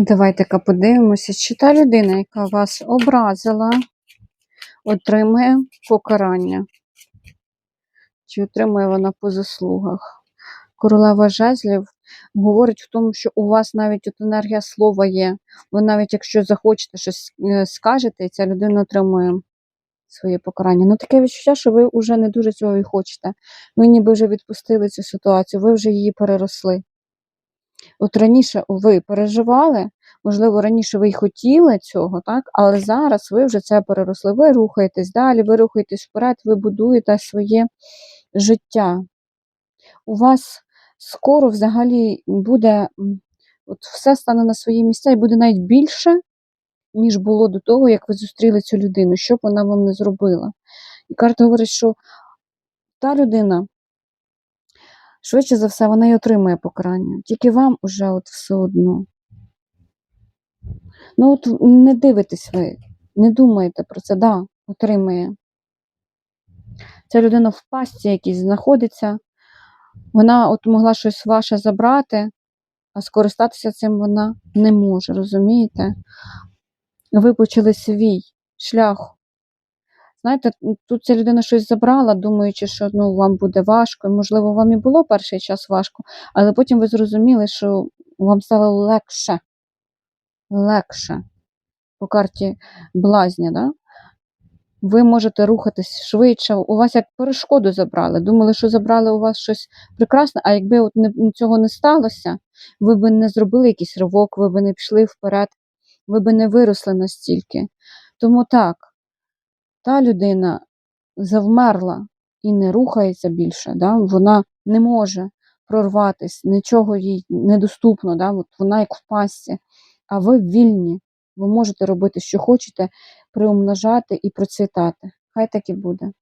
Давайте-ка подивимося, чи та людина, яка вас образила, отримує покарання. Чи отримує вона по заслугах? Королева жезлів говорить в тому, що у вас навіть от енергія слова є. Ви навіть якщо захочете щось е, скажете, і ця людина отримує своє покарання. Ну таке відчуття, що ви вже не дуже цього і хочете. Ви ніби вже відпустили цю ситуацію, ви вже її переросли. От раніше ви переживали, можливо, раніше ви й хотіли цього, так? але зараз ви вже це переросли. Ви рухаєтесь далі, ви рухаєтесь вперед, ви будуєте своє життя. У вас скоро взагалі буде, от все стане на свої місця і буде навіть більше, ніж було до того, як ви зустріли цю людину, що б вона вам не зробила. І карта говорить, що та людина, швидше за все, вона й отримає покарання. Тільки вам уже от все одно. Ну, от не дивитесь ви, не думаєте про це, да, отримає. Ця людина в пастці якійсь знаходиться, вона от могла щось ваше забрати, а скористатися цим вона не може, розумієте? Ви почали свій шлях. Знаєте, тут ця людина щось забрала, думаючи, що ну, вам буде важко. і, Можливо, вам і було перший час важко, але потім ви зрозуміли, що вам стало легше. Легше. По карті блазня, да? ви можете рухатись швидше. У вас як перешкоду забрали. Думали, що забрали у вас щось прекрасне, а якби от не, цього не сталося, ви б не зробили якийсь ривок, ви б не пішли вперед, ви б не виросли настільки. Тому так, та людина завмерла і не рухається більше, да? вона не може прорватися, нічого їй недоступно, да? От вона як в пасті. а ви вільні. Ви можете робити, що хочете, приумножати і процвітати. Хай так і буде.